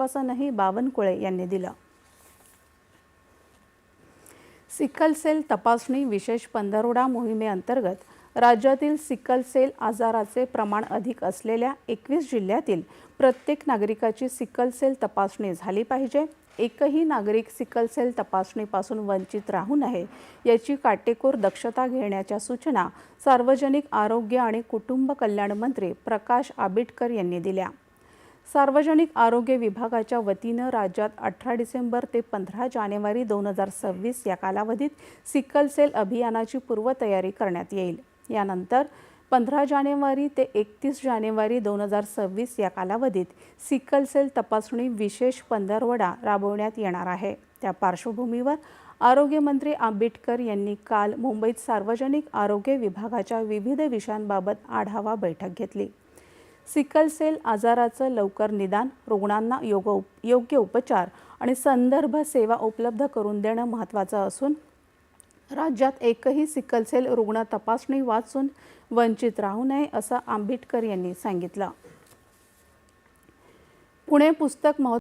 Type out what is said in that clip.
आश्वासनही बावनकुळे यांनी दिलं. सिकल सेल तपासणी विशेष पंधरवडा मोहिमेअंतर्गत राज्यातील सिकल सेल आजाराचे प्रमाण अधिक असलेल्या एकवीस जिल्ह्यातील प्रत्येक नागरिकाची सिकल सेल तपासणी झाली पाहिजे. एकही नागरिक सिकल सेल तपासणीपासून वंचित राहू नये याची काटेकोर दक्षता घेण्याच्या सूचना सार्वजनिक आरोग्य आणि कुटुंब कल्याण मंत्री प्रकाश आबिटकर यांनी दिल्या. सार्वजनिक आरोग्य विभागाच्या वतीनं राज्यात अठरा डिसेंबर ते पंधरा जानेवारी दोन हजार सव्वीस या कालावधीत सिकल सेल अभियानाची पूर्वतयारी करण्यात येईल. यानंतर पंधरा जानेवारी ते एकतीस जानेवारी दोन हजार सव्वीस या कालावधीत सिकल सेल तपासणी विशेष पंधरवडा राबवण्यात येणार आहे. त्या पार्श्वभूमीवर आरोग्यमंत्री आंबेडकर यांनी काल मुंबईत सार्वजनिक आरोग्य विभागाच्या विविध विषयांबाबत आढावा बैठक घेतली. सिकल सेल आजाराचं लवकर निदान रुग्णांना योग योग्य उपचार आणि संदर्भ सेवा उपलब्ध करून देणं महत्त्वाचं असून राज्यात एकही सिकल सेल रुग्ण तपासणी वाचून वंचित राहू नये असं आंबेडकर यांनी सांगितलं. पुणे पुस्तक महोत्सव